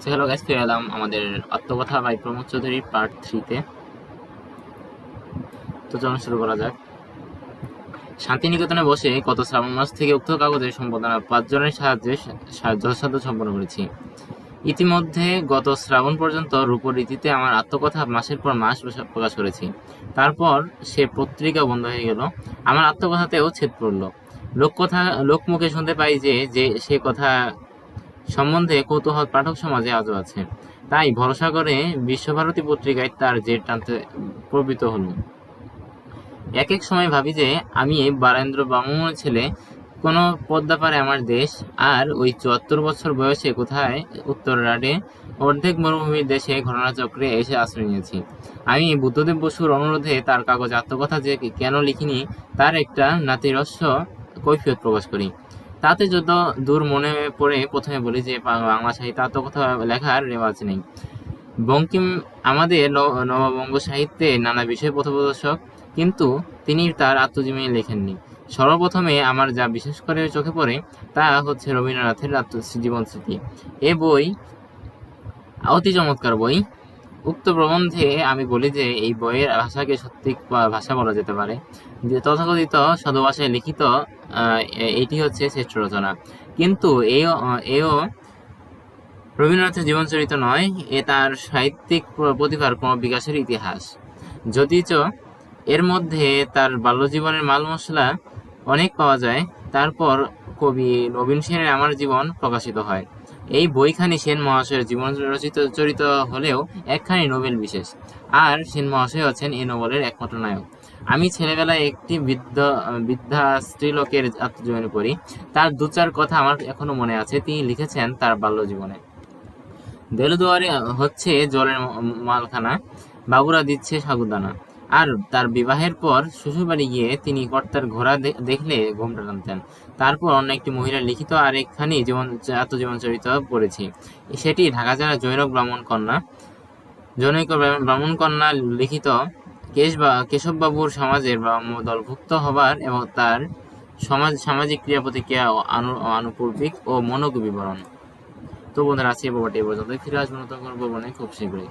So hello guys ফিরে এলাম আমাদের আত্মকথা বাই প্রমোদ চৌধুরীর পার্ট থ্রিতে তো। চলুন শুরু করা যাক। শান্তিনিকেতনে বসে গত শ্রাবণ মাস থেকে উক্ত কাগজের সম্পাদনা পাঁচজনের সাহায্যে যথাসাধ্য সম্পন্ন করেছি। ইতিমধ্যে গত শ্রাবণ পর্যন্ত রূপরীতিতে আমার আত্মকথা মাসের পর মাস প্রকাশ করেছি। তারপর সে পত্রিকা বন্ধ হয়ে গেল। আমার আত্মকথাতেও ছেদ পড়ল। লোককথা, লোকমুখে শুনতে পাই যে যে সে কথা সম্বন্ধে কৌতূহল পাঠক সমাজে আজও আছে। তাই ভরসা করে বিশ্বভারতী পত্রিকায় তার জেট টানতে প্রবৃত হল এক এক সময় ভাবি যে আমি বারেন্দ্র ব্রাহ্মণের ছেলে, কোনো পদ্মা পারে আমার দেশ, আর ওই চুয়াত্তর বছর বয়সে কোথায় উত্তর রাডে অর্ধেক মরুভূমির দেশে ঘটনাচক্রে এসে আশ্রয় নিয়েছি। আমি বুদ্ধদেব বসুর অনুরোধে তার কাগজ আত্মকথা যে কেন লিখিনি, তার একটা নাতিরস্য কৈফিয়ত প্রকাশ করি। তাতে যত দূর মনে পড়ে প্রথমে বলি যে বাংলা সাহিত্য আত্মকথা লেখার রেওয়াজ নেই। বঙ্কিম, আমাদের নববঙ্গ সাহিত্যে নানা বিষয় পথপ্রদর্শক, কিন্তু তিনি তার আত্মজীবনী লেখেননি। সর্বপ্রথমে আমার যা বিশেষ করে চোখে পড়ে, তা হচ্ছে রবীন্দ্রনাথের আত্মজীবন স্মৃতি। এ বই অতি চমৎকার বই। উক্ত প্রবন্ধে আমি বলি যে এই বইয়ের ভাষাকে সত্যি বা- ভাষা বলা যেতে পারে। যে তথাকথিত সাধু ভাষায় লিখিত এটি হচ্ছে শ্রেষ্ঠ রচনা। কিন্তু এও এও রবীন্দ্রনাথের জীবনচরিত নয়, এ তার সাহিত্যিক প্রতিভার কোনো বিকাশের ইতিহাস। যদিচ এর মধ্যে তার বাল্যজীবনের মাল মশলা অনেক পাওয়া যায়, তারপর কবি নবীন সেনের আমার জীবন প্রকাশিত হয়। এই বইখানি সেন মহাশয়ের জীবন রচিত চরিত হলেও একখানি নোবেল বিশেষ। আর সেন মহাশয় হচ্ছেন এই নোবেলের একমাত্র নায়ক। আমি ছেলেবেলায় একটি বৃদ্ধ, বৃদ্ধা স্ত্রীলোকের আত্মজীবনী পড়ি। তার দু চার কথা আমার এখনও মনে আছে। তিনি লিখেছেন তার বাল্য জীবনে দেলুদুয়ারে হচ্ছে জলের মালখানা। বাবুরা দিচ্ছে সাগুদানা। আর তার বিবাহের পর শ্বশুরবাড়ি গিয়ে তিনি কর্তার ঘোড়া দেখলে ঘোমটা টানতেন। তারপর অন্য একটি মহিলার লিখিত আর একখানি জীবন আত্মজীবন চরিত পড়েছি। সেটি ঢাকা জেলার জৈনক ব্রাহ্মণ কন্যা, জনৈক ব্রা- ব্রাহ্মণ কন্যা লিখিত কেশ বা কেশববাবুর সমাজের দলভুক্ত হবার এবং তার সমাজ সামাজিক ক্রিয়া প্রতিক্রিয়া আনু- আনুপূর্বিক ও মনোগ বিবরণ তো বন্ধুরা, আজকে পর্বটি এ পর্যন্ত ফিরে আসব নতুন কোনো খুব শীঘ্রই।